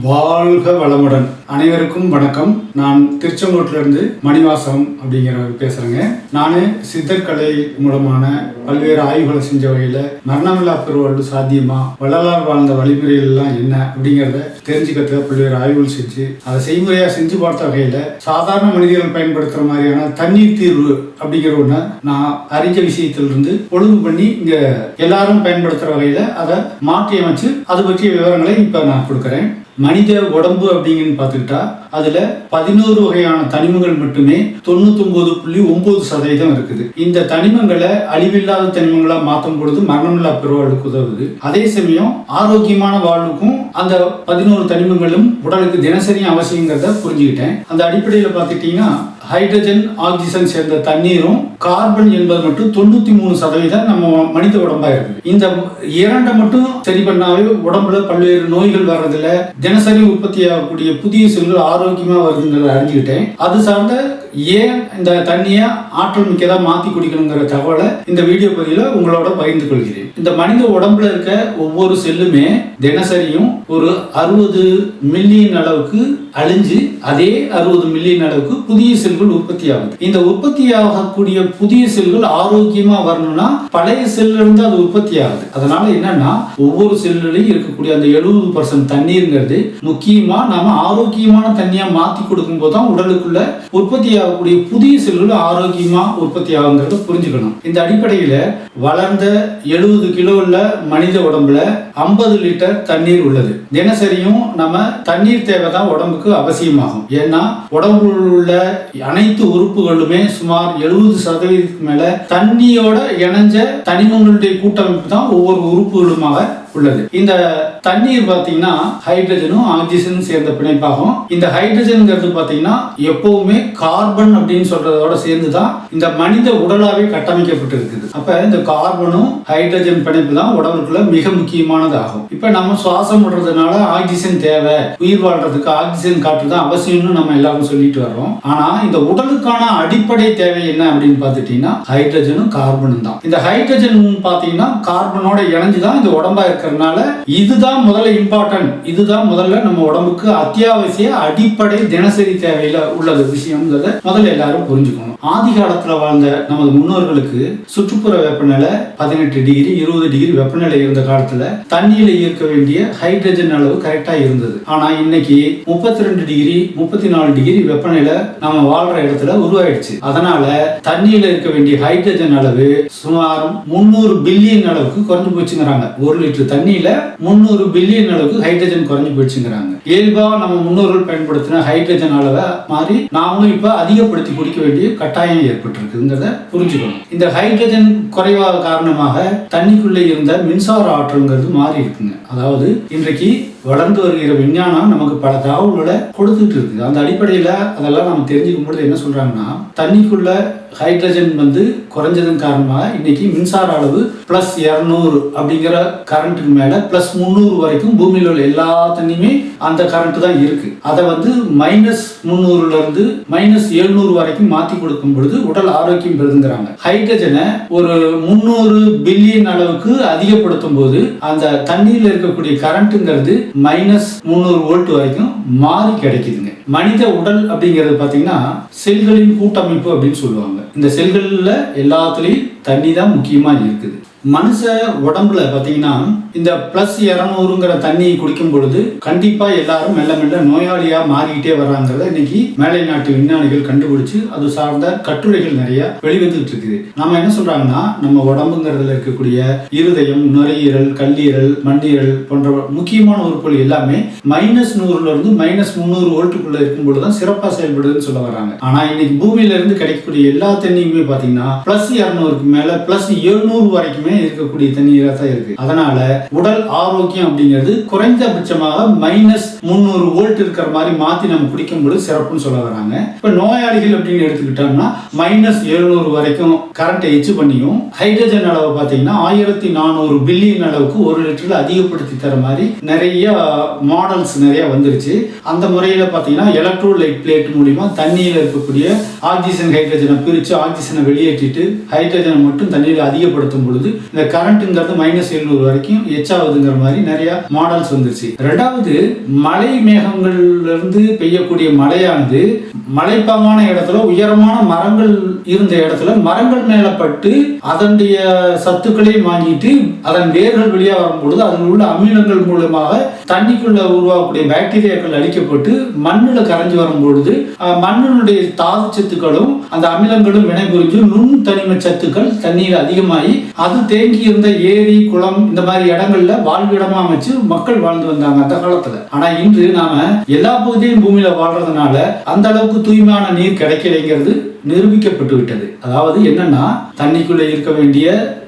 வாழ்க வளமுடன். அனைவருக்கும் வணக்கம். நான் திருச்செங்கோட்டிலிருந்து மணிவாசம் அப்படிங்கிறவர் பேசுகிறேங்க நான் சித்தர்கலை மூலமான பல்வேறு ஆய்வுகளை செஞ்ச வகையில் மரணமில்லா பெருவாழ்வு சாத்தியமா வள்ளலார் வாழ்ந்த வழிமுறைகள் எல்லாம் என்ன அப்படிங்கிறத தெரிஞ்சுக்கிறதுக்கு பல்வேறு ஆய்வுகள் செஞ்சு அதை செய்முறையாக செஞ்சு பார்த்த வகையில் சாதாரண மனிதர்கள் பயன்படுத்துகிற மாதிரியான தண்ணீர் தீர்வு அப்படிங்கிற ஒன்று நான் அறிஞ்ச விஷயத்திலிருந்து ஒழுங்கு பண்ணி இங்கே எல்லாரும் பயன்படுத்துகிற வகையில் அதை மாற்றி அமைச்சு அது பற்றிய விவரங்களை இப்போ நான் கொடுக்குறேன். மனித உடம்பு அப்படிங்கன்னு பார்த்துக்கிட்டா அதுல பதினோரு வகையான தனிமங்கள் மட்டுமே தொண்ணூத்தொன்பது புள்ளி ஒன்பது சதவீதம் இருக்குது. இந்த தனிமங்களை அழிவில்லாத தனிமங்களா மாற்றும் பொழுது மரணமில்லா பெருவாழ்வுக்கு உதவுது. அதே சமயம் ஆரோக்கியமான வாழ்வுக்கும் அந்த பதினோரு தனிமங்களும் உடலுக்கு தினசரி அவசியங்கிறத புரிஞ்சுக்கிட்டேன். அந்த அடிப்படையில் பார்த்துக்கிட்டீங்கன்னா ஹைட்ரஜன் ஆக்சிஜன் சேர்ந்த தண்ணீரும் கார்பன் என்பது மட்டும் தொண்ணூத்தி மூணு சதவீதம் நம்ம மனித உடம்பா இருக்குது. இந்த இரண்டை மட்டும் சரி பண்ணாவே உடம்புல பல்வேறு நோய்கள் வர்றதில்ல. தினசரி உற்பத்தி ஆகக்கூடிய புதிய செல்கள் ஆரோக்கியமா வருதுங்கிறத அறிஞ்சுக்கிட்டேன். அது சார்ந்த ஏன் இந்த தண்ணியை ஆற்றல் மிக்கதா மாத்தி குடிக்கணுங்கிற தகவலை இந்த வீடியோ பதிவில் உங்களோட பகிர்ந்து கொள்கிறேன். இந்த மனித உடம்புல இருக்க ஒவ்வொரு செல்லுமே தினசரியும் ஒரு அறுபது மில்லியன் அளவுக்கு அழிஞ்சு அதே அறுபது மில்லியன் அளவுக்கு புதிய செல்கள் உற்பத்தி ஆகுது. இந்த உற்பத்தி ஆகக்கூடிய புதிய செல்கள் ஆரோக்கியமா வரணும்னா பழைய செல்ல இருந்து அது உற்பத்தி ஆகுது. அதனால என்னன்னா ஒவ்வொரு செல்லுலையும் இருக்கக்கூடிய அந்த எழுபது பர்சன்ட் தண்ணீர்ங்கிறது முக்கியமா நாம ஆரோக்கியமான தண்ணியா மாத்தி கொடுக்கும் போது தான் உடலுக்குள்ள உற்பத்தி ஆகக்கூடிய புதிய செல்கள் ஆரோக்கியமா உற்பத்தி ஆகுங்கிறத புரிஞ்சுக்கணும். இந்த அடிப்படையில வளர்ந்த எழுபது கிலோ உள்ள மனித உடம்புல ஐம்பது லிட்டர் தண்ணீர் உள்ளது. தினசரியும் நம்ம தண்ணீர் தேவை தான் உடம்புக்கு அவசியமாகும். ஏன்னா உடம்புல உள்ள அனைத்து உறுப்புகளுமே சுமார் எழுபது சதவீதத்துக்கு மேல தண்ணியோட இணைஞ்ச தனிமங்களுடைய கூட்டமைப்பு தான் ஒவ்வொரு உறுப்புகளுமாக உள்ளது. இந்த தண்ணீர் பார்த்தீங்கன்னா ஹைட்ரஜனும் ஆக்சிஜனும் சேர்ந்த பிணைப்பாகும். இந்த ஹைட்ரஜன்ங்கிறது பார்த்தீங்கன்னா எப்பவுமே கார்பன் அப்படின்னு சொல்றதோட சேர்ந்து தான் இந்த மனித உடலாவே கட்டமைக்கப்பட்டு இருக்குது அப்ப இந்த கார்பனும் ஹைட்ரஜன் பிணைப்பு தான் உடம்புக்குள்ள மிக முக்கியமானது ஆகும் இப்ப நம்ம சுவாசம் விடுறதுனால ஆக்சிஜன் தேவை. உயிர் வாழ்றதுக்கு ஆக்சிஜன் காற்று தான் அவசியம்னு நம்ம எல்லாரும் சொல்லிட்டு வர்றோம். ஆனா இந்த உடலுக்கான அடிப்படை தேவை என்ன அப்படின்னு பார்த்துட்டீங்கன்னா ஹைட்ரஜனும் கார்பனும் தான். இந்த ஹைட்ரஜன் பார்த்தீங்கன்னா கார்பனோட இணைஞ்சு தான் இந்த உடம்பா இருக்கிறதுனால இதுதான் முதல்ல இம்பார்ட்டன்ட் இதுதான் முதல்ல நம்ம உடம்புக்கு அத்தியாவசிய அடிப்படை தினசரி தேவையில உள்ளது விஷயம்ங்கிறத முதல்ல எல்லாரும் புரிஞ்சுக்கணும். ஆதி காலத்துல வாழ்ந்த நமது முன்னோர்களுக்கு சுற்றுப்புற வெப்பநிலை பதினெட்டு டிகிரி இருபது டிகிரி வெப்பநிலை இருந்த காலத்துல தண்ணியில இருக்க வேண்டிய ஹைட்ரஜன் அளவு கரெக்டா இருந்தது. ஆனா இன்னைக்கு முப்பத்தி ரெண்டு டிகிரி முப்பத்தி நாலு டிகிரி வெப்பநிலை நம்ம வாழ்ற இடத்துல உருவாயிடுச்சு. அதனால தண்ணியில இருக்க வேண்டிய ஹைட்ரஜன் அளவு சுமார் முன்னூறு பில்லியன் அளவுக்கு குறைஞ்சு போச்சுங்கிறாங்க. ஒரு லிட்டர் தண்ணியில் முந்நூறு பில்லியன் அளவுக்கு ஹைட்ரஜன் குறைஞ்சி போயிடுச்சுங்கிறாங்க. இயல்பாக நம்ம முன்னோர்கள் பயன்படுத்தின ஹைட்ரஜன் அளவை மாறி நாமளும் இப்போ அதிகப்படுத்தி குடிக்க வேண்டிய கட்டாயம் ஏற்பட்டிருக்குங்கிறத புரிஞ்சுக்கணும். இந்த ஹைட்ரஜன் குறைவாக காரணமாக தண்ணிக்குள்ளே இருந்த மின்சார ஆற்றல்ங்கிறது மாறி இருக்குங்க. அதாவது இன்றைக்கு வளர்ந்து வருகிற விஞ்ஞானம் நமக்கு பல தகவல்களை கொடுத்துட்டு இருக்குது. அந்த அடிப்படையில் அதெல்லாம் நம்ம தெரிஞ்சுக்கும் பொழுது என்ன சொல்கிறாங்கன்னா தண்ணிக்குள்ள ஹைட்ரஜன் வந்து குறைஞ்சதன் காரணமாக இன்னைக்கு மின்சார அளவு பிளஸ் இரநூறு அப்படிங்கிற கரண்ட்டுக்கு மேலே பிளஸ் முந்நூறு வரைக்கும் பூமியில் உள்ள எல்லா தண்ணியுமே அந்த கரண்ட் தான் இருக்கு. அதை வந்து மைனஸ் முந்நூறுல இருந்து மைனஸ் எழுநூறு வரைக்கும் மாத்தி கொடுக்கும் பொழுது உடல் ஆரோக்கியம் பெறுதுங்கிறாங்க ஹைட்ரஜனை ஒரு முந்நூறு பில்லியன் அளவுக்கு அதிகப்படுத்தும் போது அந்த தண்ணியில் இருக்கக்கூடிய கரண்ட்டுங்கிறது மைனஸ் முந்நூறு வோல்ட் வரைக்கும் மாறி கிடைக்குதுங்க. மனித உடல் அப்படிங்கிறது பார்த்தீங்கன்னா செல்களின் கூட்டமைப்பு அப்படின்னு சொல்லுவாங்க. இந்த செல்களில் எல்லாத்துலேயும் தண்ணி தான் முக்கியமாக இருக்குது. மனுஷ உடம்புல பார்த்தீங்கன்னா இந்த பிளஸ் இரநூறுங்கிற தண்ணியை குடிக்கும் பொழுது கண்டிப்பா எல்லாரும் மெல்ல மெல்ல நோயாளியா மாறிக்கிட்டே வர்றாங்கிறத இன்னைக்கு மேலை நாட்டு விஞ்ஞானிகள் கண்டுபிடிச்சு அது சார்ந்த கட்டுரைகள் நிறைய வெளிவந்துட்டு இருக்குது. நாம என்ன சொல்றாங்கன்னா நம்ம உடம்புங்கிறதுல இருக்கக்கூடிய இருதயம் நுரையீரல் கல்லீரல் மண்ணீரல் போன்ற முக்கியமான உறுப்புகள் எல்லாமே மைனஸ் நூறுல இருந்து மைனஸ் முந்நூறு வோல்ட்டுக்குள்ள இருக்கும் பொழுதுதான் சிறப்பா செயல்படுதுன்னு சொல்ல வர்றாங்க. ஆனா இன்னைக்கு பூமியில இருந்து கிடைக்கக்கூடிய எல்லா தண்ணியுமே பாத்தீங்கன்னா பிளஸ் இரநூறுக்கு மேல பிளஸ் எழுநூறு வரைக்குமே இருக்கக்கூடிய தண்ணீராக தான் இருக்கு. அதனால உடல் ஆரோக்கியம் அப்படிங்கிறது குறைந்தபட்சமாக மைனஸ் முந்நூறு வோல்ட் இருக்கிற மாதிரி மாத்தி நம்ம குடிக்கும் பொழுது சிறப்புன்னு சொல்ல வராங்க. இப்ப நோயாளிகள் அப்படின்னு எடுத்துக்கிட்டோம்னா மைனஸ் எழுநூறு வரைக்கும் கரண்ட்டை எச்சு பண்ணியும் ஹைட்ரஜன் அளவு பார்த்தீங்கன்னா ஆயிரத்தி நானூறு பில்லியன் அளவுக்கு ஒரு லிட்டர்ல அதிகப்படுத்தி தர மாதிரி நிறைய மாடல்ஸ் நிறைய வந்துருச்சு. அந்த முறையில் பார்த்தீங்கன்னா எலக்ட்ரோலைட் பிளேட் மூலிமா தண்ணியில் இருக்கக்கூடிய ஆக்சிஜன் ஹைட்ரஜனை பிரித்து ஆக்சிஜனை வெளியேற்றிட்டு ஹைட்ரஜனை மட்டும் தண்ணியில் அதிகப்படுத்தும் பொழுது இந்த கரண்ட்டுங்கிறது மைனஸ் எழுநூறு வரைக்கும் எச்சாகுதுங்கிற மாதிரி நிறைய மாடல்ஸ் வந்துருச்சு. ரெண்டாவது மலை மேகங்கள்ல இருந்து பெய்யக்கூடிய மழையானது மலைப்பாங்கான இடத்துல உயரமான மரங்கள் இருந்த இடத்துல மரங்கள் மேல பட்டு அதனுடைய சத்துக்களையும் வாங்கிட்டு அதன் வேர்கள் வெளியே வரும்பொழுது அதில் உள்ள அமிலங்கள் மூலமாக தண்ணிக்குள்ள உருவாகக்கூடிய பாக்டீரியாக்கள் அழிக்கப்பட்டு மண்ணில் கரைஞ்சு வரும் பொழுது மண்ணினுடைய தாது சத்துக்களும் அந்த அமிலங்களும் வினைபுரிஞ்சு நுண் தனிம சத்துக்கள் தண்ணீர் அதிகமாகி அது தேங்கி இருந்த ஏரி குளம் இந்த மாதிரி இடங்கள்ல வாழ்விடமா அமைச்சு மக்கள் வாழ்ந்து வந்தாங்க அந்த காலத்துல. ஆனா இன்று நாம எல்லா பகுதியும் பூமியில வாழ்றதுனால அந்த அளவுக்கு தூய்மையான நீர் கிடைக்கலைங்கிறது நிரூபிக்கப்பட்டு விட்டது அதாவது என்னன்னா தண்ணிக்குள்ள இருக்க வேண்டிய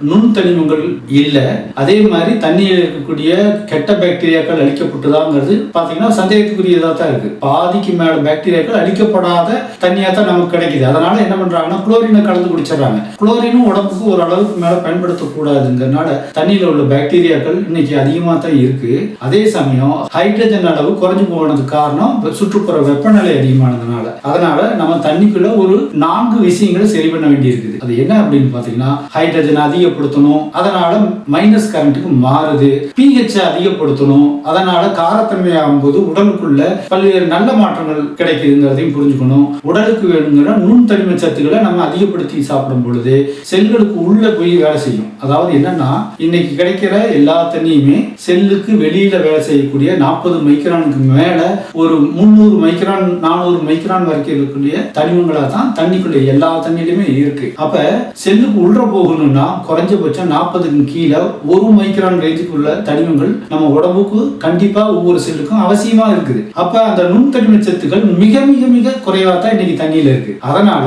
நுண்தனிமங்கள் இல்லை. அதே மாதிரி தண்ணியில் இருக்கக்கூடிய கெட்ட பாக்டீரியாக்கள் அழிக்கப்பட்டதாங்கிறது பாத்தீங்கன்னா சந்தேகத்துக்குரியதா தான் இருக்கு. பாதிக்கு மேல பாக்டீரியாக்கள் அழிக்கப்படாத தண்ணியா தான் நமக்கு கிடைக்குது. அதனால என்ன பண்றாங்கன்னா குளோரினை கலந்து குடிச்சிடறாங்க. குளோரினும் உடம்புக்கு ஒரு அளவுக்கு மேல பயன்படுத்தக்கூடாதுங்கிறனால தண்ணியில உள்ள பாக்டீரியாக்கள் இன்னைக்கு அதிகமா தான் இருக்கு. அதே சமயம் ஹைட்ரஜன் அளவு குறைஞ்சு போனதுக்கு காரணம் சுற்றுப்புற வெப்பநிலை அதிகமானதுனால. அதனால நம்ம தண்ணிக்குள்ள ஒரு நான்கு விஷயங்களை சரி பண்ண வேண்டியிருக்குது. அது என்ன அப்படின்னு பார்த்தீங்கன்னா ஹைட்ரஜன் அதிகப்படுத்தணும் அதனால மைனஸ் கரண்ட்டுக்கு மாறுது. பிஹெச் அதிகப்படுத்தணும் அதனால காரத்தன்மை ஆகும்போது உடலுக்குள்ள பல்வேறு நல்ல மாற்றங்கள் கிடைக்குதுங்கிறதையும் புரிஞ்சுக்கணும். உடலுக்கு வேணுங்கிற நுண் தனிம சத்துக்களை நம்ம அதிகப்படுத்தி சாப்பிடும் பொழுது செல்களுக்கு உள்ள போய் வேலை செய்யும். அதாவது என்னன்னா இன்னைக்கு கிடைக்கிற எல்லா தண்ணியுமே செல்லுக்கு வெளியில வேலை செய்யக்கூடிய நாற்பது மைக்ரானுக்கு மேல ஒரு முந்நூறு மைக்ரான் நானூறு மைக்ரான் வரைக்கும் இருக்கக்கூடிய தனிமங்களா தான் தண்ணி தண்ணிக்குள்ள எல்லா தண்ணியிலுமே இருக்கு. அப்ப செல்லுக்கு உள்ள போகணும்னா குறைஞ்சபட்சம் நாற்பதுக்கு கீழே ஒரு மைக்ரான் ரேஞ்சுக்கு உள்ள தனிமங்கள் நம்ம உடம்புக்கு கண்டிப்பா ஒவ்வொரு செல்லுக்கும் அவசியமா இருக்குது. அப்ப அந்த நுண்தனிம சத்துக்கள் மிக மிக மிக குறைவா தான் இன்னைக்கு தண்ணியில இருக்கு. அதனால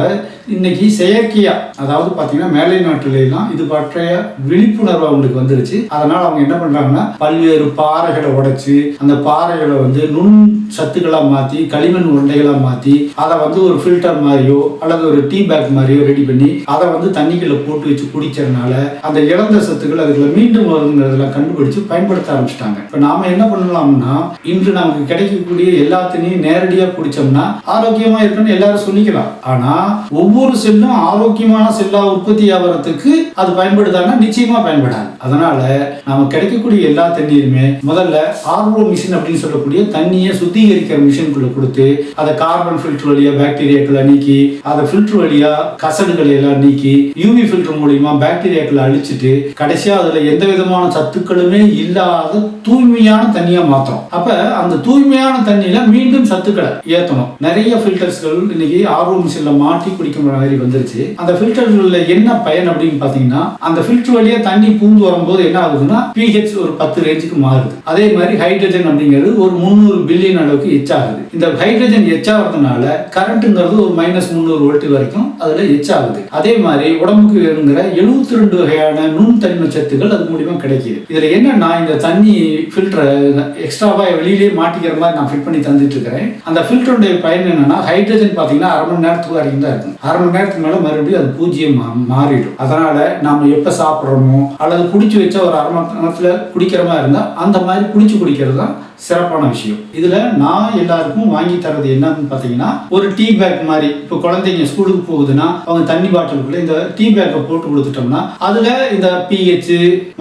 இன்னைக்கு செயற்கையா அதாவது பாத்தீங்கன்னா மேலை நாட்டுல எல்லாம் இது பற்றிய விழிப்புணர்வு அவங்களுக்கு வந்துருச்சு. அதனால அவங்க என்ன பண்றாங்கன்னா பல்வேறு பாறைகளை உடைச்சு அந்த பாறைகளை வந்து நுண் சத்துக்களா மாத்தி களிமண் உருண்டைகளா மாத்தி அதை வந்து ஒரு ஃபில்டர் மாதிரியோ அல்லது ஒரு டீ பேக் மாதிரியோ ரெடி பண்ணி அதை வந்து தண்ணிக்குள்ள போட்டு வச்சு குடிக்கிறதுனால அந்த இழந்த சத்துக்கள் அதுக்குள்ள மீண்டும் வருங்கிறதெல்லாம் கண்டுபிடிச்சு பயன்படுத்த ஆரம்பிச்சிட்டாங்க. இப்ப நாம என்ன பண்ணலாம்னா இன்று நமக்கு கிடைக்கக்கூடிய எல்லா தண்ணியும் நேரடியா குடிச்சோம்னா ஆரோக்கியமா இருக்குன்னு எல்லாரும் சொல்லிக்கலாம். ஆனா ஒவ்வொரு செல்லும் ஆரோக்கியமான செல்லா உற்பத்தி ஆகிறதுக்கு அது பயன்படுதான்னா நிச்சயமா பயன்படாது. அதனால நாம கிடைக்கக்கூடிய எல்லா தண்ணீருமே முதல்ல ஆர்ஓ மிஷின் அப்படின்னு சொல்லக்கூடிய தண்ணியை சுத்திகரிக்கிற மிஷினுக்குள்ள கொடுத்து அதை கார்பன் ஃபில்டர் வழியா பாக்டீரியாக்களை நீக்கி அதை ஃபில்டர் வழியா கசடுகளை எல்லாம் நீக்கி யூவி ஃபில்டர் மூலியமா பாக்டீரியாக்களை அழிச்சிட்டு கடைசியா அதுல எந்த விதமான சத்துக்களுமே இல்லாத தூய்மையான தண்ணியா மாத்துறோம். அப்ப அந்த தூய்மையான தண்ணியில மீண்டும் சத்துக்களை ஏத்தணும். நிறைய ஃபில்டர்ஸ்கள் இன்னைக்கு ஆர்ஓ மிஷின்ல மாட்டி குடிக்கிற மாதிரி வந்துருச்சு. அந்த ஃபில்டர்கள்ல என்ன பயன் அப்படின்னு பாத்தீங்கன்னா அந்த ஃபில்டர் வழியா தண்ணி பூந்து வரும்போது என்ன ஆகுதுன்னா பிஹெச் ஒரு பத்து ரேஞ்சுக்கு மாறுது. அதே மாதிரி ஹைட்ரஜன் அப்படிங்கிறது ஒரு முந்நூறு பில்லியன் அளவுக்கு எச் ஆகுது. இந்த ஹைட்ரஜன் எச் ஆகிறதுனால கரண்ட்ங்கிறது ஒரு மைனஸ் முந்நூறு வோல்ட் வரைக்கும் அதுல எச் ஆகுது. அதே மாதிரி உடம்புக்கு வேணுங்கிற எழுபத்தி ரெண்டு வகையான நுண் தனிம சத்துக்கள் அது மூலியமா கிடைக்குது. இதுல என்னன்னா இந்த தண்ணி ஃபில்டரை எக்ஸ்ட்ராவாக வெளியிலேயே மாட்டிக்கிற மாதிரி நான் ஃபிட் பண்ணி தந்துட்டு இருக்கிறேன் அந்த ஃபில்டருடைய பயன் என்னன்னா ஹைட்ரஜன் பார்த்தீங்கன்னா அரை மணி நேரத்துக்கு வரைக்கும் தான் இருக்கும். அரை மணி நேரத்துக்கு மேலே மறுபடியும் அது பூஜ்ஜியம் மா- மாறிடும். அதனால நாம எப்போ சாப்பிட்றோமோ அல்லது குடிச்சு வச்ச ஒரு அரை மணி நேரத்தில் குடிக்கிற மாதிரி இருந்தால் அந்த மாதிரி குடிச்சு குடிக்கிறது தான் சிறப்பான விஷயம். இதுல நான் எல்லாருக்கும் வாங்கி தரது என்னன்னு பாத்தீங்கன்னா ஒரு டீ பேக் மாதிரி இப்போ குழந்தைங்க ஸ்கூலுக்கு போகுதுன்னா அவங்க தண்ணி பாட்டிலுக்குள்ள இந்த டீ பேக்கை போட்டு கொடுத்துட்டோம்னா அதுல இந்த பிஹெச்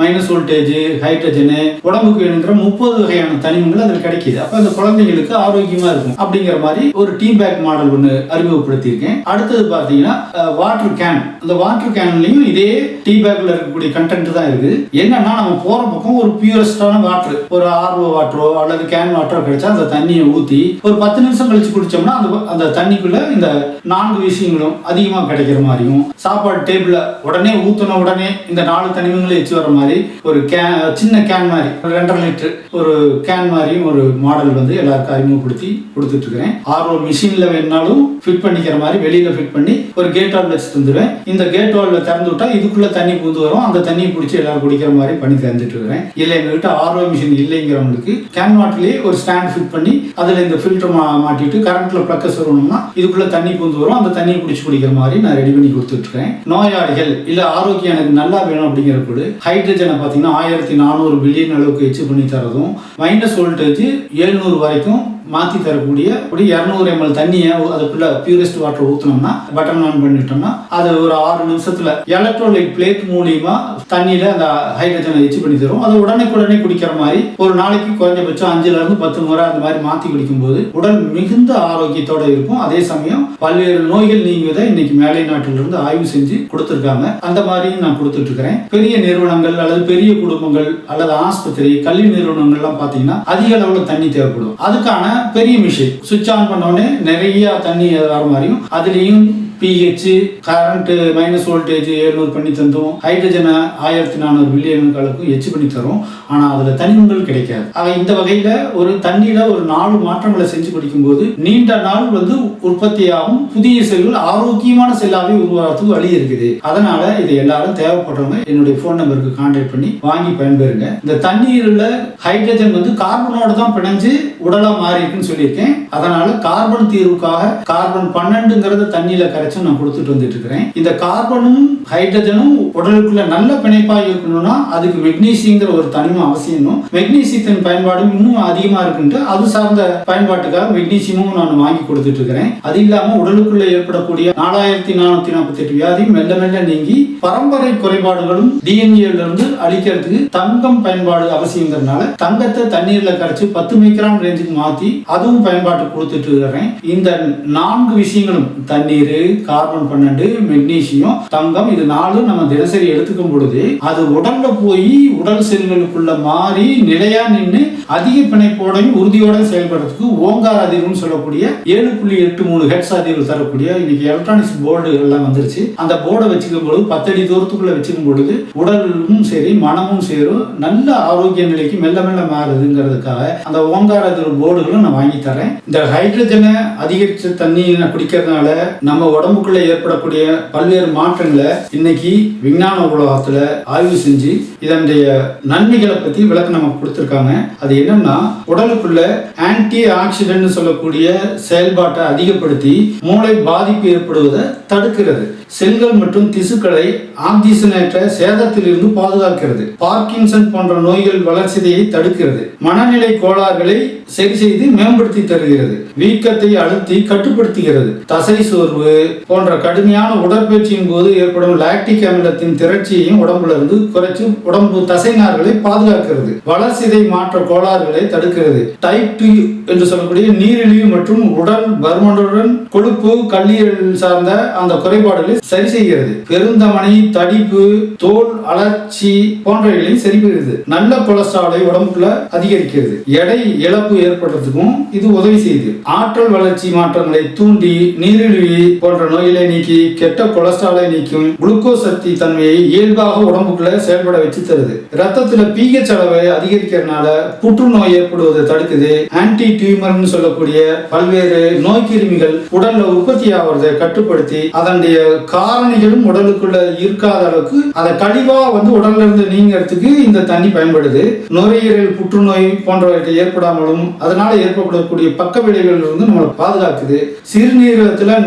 மைனஸ் வோல்டேஜ் ஹைட்ரஜனு உடம்புக்கு வேணுங்கிற முப்பது வகையான தனிமங்கள் அதில் கிடைக்குது. அப்ப அந்த குழந்தைங்களுக்கு ஆரோக்கியமா இருக்கும் அப்படிங்கிற மாதிரி ஒரு டீ பேக் மாடல் ஒன்று அறிமுகப்படுத்தியிருக்கேன். அடுத்தது பார்த்தீங்கன்னா வாட்டர் கேன் அந்த வாட்டர் கேன்லயும் இதே டீ பேக்ல இருக்கக்கூடிய கண்டென்ட் தான் இருக்குது. என்னன்னா நம்ம போற பக்கம் ஒரு பியூரஸ்டான வாட்டர் ஒரு ஆர்ஓ வாட்டரோ அல்லது கேன் வாட்டர் கிடைச்சா அந்த தண்ணியை ஊற்றி ஒரு பத்து நிமிஷம் கழிச்சு குடிச்சோம்னா அந்த அந்த தண்ணிக்குள்ள இந்த நான்கு விஷயங்களும் அதிகமாக கிடைக்கிற மாதிரியும் சாப்பாடு டேபிளில் உடனே ஊற்றின உடனே இந்த நாலு தனிமங்களை வச்சு வர மாதிரி ஒரு கேன் சின்ன கேன் மாதிரி ஒரு ரெண்டரை லிட்டர் ஒரு கேன் மாதிரியும் ஒரு மாடல் வந்து எல்லாருக்கும் அறிமுகப்படுத்தி கொடுத்துட்டு இருக்கிறேன் ஆர்ஓ மிஷினில் வேணாலும் ஃபிட் பண்ணிக்கிற மாதிரி வெளியில் ஃபிட் பண்ணி ஒரு கேட் வால் வச்சு தந்துடுவேன். இந்த கேட் வால்ல திறந்து விட்டா இதுக்குள்ளே தண்ணி பூந்து வரும். அந்த தண்ணியை பிடிச்சி எல்லாரும் குடிக்கிற மாதிரி பண்ணி தந்துட்டு இருக்கிறேன் இல்லை எங்ககிட்ட ஆர்ஓ மிஷின் இல்லைங்கிறவங்களுக்கு கேன் வாட்டர்லயே ஒரு ஸ்டாண்ட் ஃபிட் பண்ணி அதில் இந்த ஃபில்டர் மா மாட்டிட்டு கரண்ட்ல ப்ளக்கஸ் சொல்லணும்னா இதுக்குள்ள தண்ணி பூந்து வரும். அந்த தண்ணியை பிடிச்சி குடிக்கிற மாதிரி நான் ரெடி பண்ணி கொடுத்துட்ருக்கேன். நோயாளிகள் இல்லை ஆரோக்கியம் எனக்கு நல்லா வேணும் அப்படிங்கிறப்போது ஹைட்ரஜனை பார்த்தீங்கன்னா ஆயிரத்தி நானூறு பில்லியன் அளவுக்கு எச்சு பண்ணி தரதும் மைனஸ் வோல்டேஜ் எழுநூறு வரைக்கும் மாற்றி தரக்கூடிய ஒரு இரநூறு எம்எல் தண்ணியை அதுக்குள்ள பியூரஸ்ட் வாட்டர் ஊற்றினோம்னா பட்டன் ஆன் பண்ணிட்டோம்னா அது ஒரு ஆறு நிமிஷத்தில் எலக்ட்ரோலைட் பிளேட் மூலியமா தண்ணியில் அந்த ஹைட்ரஜனை எச்சு பண்ணி தரும். அது உடனுக்குடனே குடிக்கிற மாதிரி ஒரு நாளைக்கு குறைஞ்சபட்சம் அஞ்சுல இருந்து பத்து முறை அந்த மாதிரி மாற்றி குடிக்கும்போது உடல் மிகுந்த ஆரோக்கியத்தோடு இருக்கும். அதே சமயம் பல்வேறு நோய்கள் நீங்குவதை இன்னைக்கு மேலை நாட்டிலிருந்து ஆய்வு செஞ்சு கொடுத்துருக்காங்க. அந்த மாதிரி நான் கொடுத்துட்டு இருக்கிறேன். பெரிய நிறுவனங்கள் அல்லது பெரிய குடும்பங்கள் அல்லது ஆஸ்பத்திரி கல்வி நிறுவனங்கள்லாம் பார்த்தீங்கன்னா அதிக அளவில் தண்ணி தேவைப்படும். அதுக்கான பெரிய மிஷின் சுவிட்ச் ஆன் பண்ண உடனே நிறைய தண்ணி வர மாதிரியும் அதுலேயும் பிஹெச் கரண்ட் மைனஸ் வோல்டேஜ் எழுநூறு பண்ணி தந்தோம் ஹைட்ரஜனை ஆயிரத்தி நானூறு மில்லியன் அளவுக்கு எச்சு பண்ணி தரும். ஆனால் அதில் தனிமங்கள் கிடைக்காது. ஆக இந்த வகையில் ஒரு தண்ணியில் ஒரு நாலு மாற்றங்களை செஞ்சு குடிக்கும்போது நீண்ட நாள் வந்து உற்பத்தியாகும் புதிய செல்கள் ஆரோக்கியமான செல்லாவே உருவாகிறதுக்கு வழி இருக்குது. அதனால இது எல்லாரும் தேவைப்படுறவங்க என்னுடைய ஃபோன் நம்பருக்கு கான்டாக்ட் பண்ணி வாங்கி பயன்பெறுங்க. இந்த தண்ணீரில் ஹைட்ரஜன் வந்து கார்பனோட தான் பிணைஞ்சு உடலாக மாறி இருக்குன்னு சொல்லியிருக்கேன். அதனால கார்பன் தீர்வுக்காக கார்பன் பன்னெண்டுங்கிறத தண்ணியில கரைச்சு நான் கொடுத்துட்டு வந்துட்டு இருக்கிறேன் இந்த கார்பனும் ஹைட்ரஜனும் உடலுக்குள்ள நல்ல பிணைப்பா இருக்கணும்னா அதுக்கு மெக்னீசியங்கிற ஒரு தனிமம் அவசியம் மெக்னீசியத்தின் பயன்பாடும் இன்னும் அதிகமா இருக்குன்ட்டு அது சார்ந்த பயன்பாட்டுக்காக மெக்னீசியமும் நான் வாங்கி கொடுத்துட்டு இருக்கிறேன் அது இல்லாம உடலுக்குள்ள ஏற்படக்கூடிய நாலாயிரத்தி நானூத்தி நாற்பத்தி எட்டு வியாதி மெல்ல மெல்ல நீங்கி பரம்பரை குறைபாடுகளும் டிஎன்ஏல இருந்து அழிக்கிறதுக்கு தங்கம் பயன்பாடு அவசியங்கிறதுனால தங்கத்தை தண்ணீர்ல கரைச்சு பத்து மைக்ரான் ரேஞ்சுக்கு மாத்தி அதுவும் பயன்பாட்டு கொடுத்துட்டு இருக்கிறேன் இந்த நான்கு விஷயங்களும் தண்ணீர் கார்பன் பன்னெண்டு மெக்னீசியம் தங்கம் இது நாலும் நம்ம தினசரி எடுத்துக்கும் பொழுது அது உடல்ல போய் உடல் செல்களுக்குள்ள மாறி நிலையா நின்று அதிக பிணைப்போடையும் உறுதியோட செயல்படுறதுக்கு ஓங்கார் அதிர்வுன்னு சொல்லக்கூடிய ஏழு புள்ளி எட்டு மூணு ஹெட்ஸ் அதிர்வு தரக்கூடிய இன்னைக்கு எலக்ட்ரானிக்ஸ் போர்டு எல்லாம் வந்துருச்சு. அந்த போர்டை வச்சுக்கும் பொழுது பத்தடி தூரத்துக்குள்ள வச்சுக்கும் பொழுது உடலும் சரி மனமும் சேரும். நல்ல ஆரோக்கிய நிலைக்கு மெல்ல மெல்ல மாறுதுங்கிறதுக்காக அந்த ஓங்கார அதிர்வு போர்டுகளும் நான் வாங்கி தரேன். இந்த ஹைட்ரஜனை அதிகரிச்ச தண்ணி குடிக்கிறதுனால நம்ம உடம்புக்குள்ள ஏற்படக்கூடிய பல்வேறு மாற்றங்களை இன்னைக்கு விஞ்ஞான உலகத்துல ஆய்வு செஞ்சு இதனுடைய நன்மைகளை பத்தி விளக்கம் நமக்கு கொடுத்துருக்காங்க. அது என்னன்னா உடலுக்குள்ள ஆன்டி ஆக்சிடென்ட் சொல்லக்கூடிய செயல்பாட்டை அதிகப்படுத்தி மூளை பாதிப்பு ஏற்படுவதை தடுக்கிறது. செல்கள் மற்றும் திசுக்களை ஆக்சிஜனேற்ற சேதத்திலிருந்து பாதுகாக்கிறது. பார்க்கின்சன் போன்ற நோய்கள் வளர்ச்சிதையை தடுக்கிறது. மனநிலை கோளாறுகளை சரி செய்து மேம்படுத்தி தருகிறது. வீக்கத்தை அழுத்தி கட்டுப்படுத்துகிறது. தசை சோர்வு போன்ற கடுமையான உடற்பயிற்சியின் போது ஏற்படும் லாக்டிக் அமிலத்தின் திரட்சியையும் உடம்புல இருந்து குறைச்சு உடம்பு தசைநார்களை பாதுகாக்கிறது. வளர்சிதை மாற்ற கோளாறுகளை தடுக்கிறது. டைப் டூ என்று சொல்லக்கூடிய நீரிழிவு மற்றும் உடல் பருமனுடன் கொழுப்பு கல்லீரல் சார்ந்த அந்த குறைபாடுகளை சரி செய்கிறது. பெருந்தமனை தடிப்பு தோல் அலர்ச்சி போன்றவைகளையும் சரி செய்கிறது. நல்ல கொலஸ்ட்ராலை உடம்புக்குள்ள அதிகரிக்கிறது. எடை இழப்பு ஏற்படுறதுக்கும் இது உதவி செய்யுது. ஆற்றல் வளர்ச்சி மாற்றங்களை தூண்டி நீரிழிவு போன்ற நோய்களை நீக்கி கெட்ட கொலஸ்ட்ராலை நீக்கும் குளுக்கோஸ் சக்தி தன்மையை இயல்பாக உடம்புக்குள்ள செயல்பட வச்சு தருது. ரத்தத்துல பிஹெச் அளவை அதிகரிக்கிறதுனால புற்றுநோய் ஏற்படுவதை தடுக்குது. ஆன்டி டியூமர்னு சொல்லக்கூடிய பல்வேறு நோய் கிருமிகள் உடல்ல உற்பத்தி ஆகிறதை கட்டுப்படுத்தி அதனுடைய காரணிகளும் உடலுக்குள்ள இருக்காத அளவுக்கு அதை கழிவா வந்து உடல்ல இருந்து நீங்கிறதுக்கு இந்த தண்ணி பயன்படுது. நுரையீரல் புற்றுநோய் போன்றவற்றை ஏற்படாமலும் அதனால ஏற்படக்கூடிய பக்க விளைவுகள் இருந்து நம்மளை பாதுகாக்குது. சிறுநீரகத்துல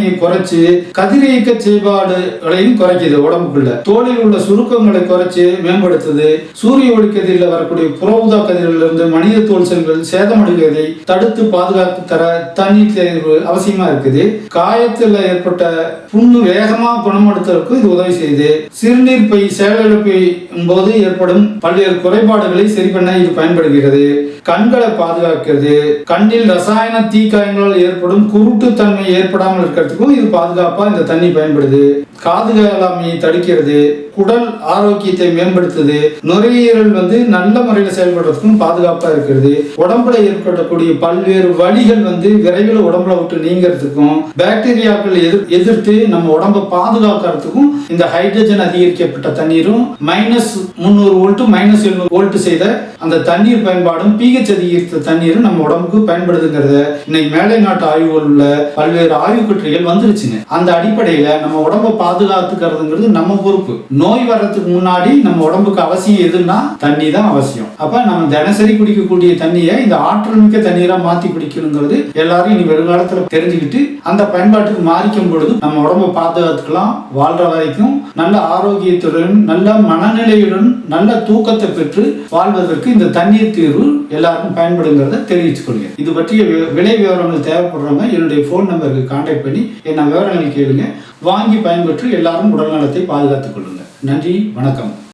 வலிமையை குறைச்சு கதிரியக்க செயல்பாடுகளையும் குறைக்குது உடம்புக்குள்ள. தோலில் உள்ள சுருக்கங்களை குறைச்சு மேம்படுத்துது. சூரிய ஒளி கதிரில் வரக்கூடிய புறவுதா கதிரில் இருந்து மனித தோல் செல்கள் சேதமடைவதை தடுத்து பாதுகாத்து தர தண்ணீர் தேர்வு அவசியமா இருக்குது. காயத்தில் ஏற்பட்ட புண்ணு வேகமா குணப்படுத்துவதற்கு இது உதவி செய்யுது. சிறுநீர் பை செயலிழப்பின் போது ஏற்படும் பல்வேறு குறைபாடுகளை சரி பண்ண இது பயன்படுகிறது. கண்களை பாதுகாக்கிறது கண்ணில் ரசாயன தீக்காயங்களால் ஏற்படும் குருட்டுத்தன்மை ஏற்படாமல் இருக்கிறதுக்கும் இது பாதுகாப்பா இந்த தண்ணி பயன்படுது. காதுகாலாமையை தடுக்கிறது குடல் ஆரோக்கியத்தை மேம்படுத்துது நுரையீரல் வந்து நல்ல முறையில் செயல்படுறதுக்கும் பாதுகாப்பா இருக்கிறது. உடம்புல ஏற்படக்கூடிய பல்வேறு வழிகள் வந்து விரைவில் உடம்புல விட்டு நீங்கிறதுக்கும் பாக்டீரியாக்கள் எதிர் எதிர்த்து நம்ம உடம்பை பாதுகாக்கிறதுக்கும் இந்த ஹைட்ரஜன் அதிகரிக்கப்பட்ட தண்ணீரும் மைனஸ் முந்நூறு வோல்ட்டு மைனஸ் எழுநூறு வோல்ட் செய்த அந்த தண்ணீர் பயன்பாடும் பி பிஹெச் அதிகரித்த தண்ணீரும் நம்ம உடம்புக்கு பயன்படுதுங்கிறத இன்னைக்கு மேலை நாட்டு ஆய்வுகள் உள்ள பல்வேறு ஆய்வு கட்டுரைகள் வந்துருச்சுங்க. அந்த அடிப்படையில நம்ம உடம்பை பாதுகாத்துக்கிறதுங்கிறது நம்ம பொறுப்பு. நோய் வர்றதுக்கு முன்னாடி நம்ம உடம்புக்கு அவசியம் எதுன்னா தண்ணி தான் அவசியம். அப்ப நம்ம தினசரி குடிக்கக்கூடிய தண்ணியை இந்த ஆற்றல் மிக்க தண்ணீரா மாத்தி குடிக்கணுங்கிறது எல்லாரும் இனி வருங்காலத்துல தெரிஞ்சுக்கிட்டு அந்த பயன்பாட்டுக்கு மாறிக்கும் பொழுது நம்ம உடம்பை பாதுகாத்துக்கலாம். வாழ்ற வரைக்கும் நல்ல ஆரோக்கியத்துடன் நல்ல மனநிலையுடன் நல்ல தூக்கத்தை பெற்று வாழ்வதற்கு இந்த தண்ணீர் தீர்வு எல்லாருக்கும் பயன்படுங்கிறத தெரிவிச்சுக்கொள்ளுங்க. இது பற்றிய வி- விலை விவரங்கள் தேவைப்படுறவங்க என்னுடைய ஃபோன் நம்பருக்கு கான்டாக்ட் பண்ணி என்ன விவரங்கள் கேளுங்க. வாங்கி பயன்பெற்று எல்லாரும் உடல்நலத்தை பாதுகாத்துக் கொள்ளுங்க. நன்றி வணக்கம்.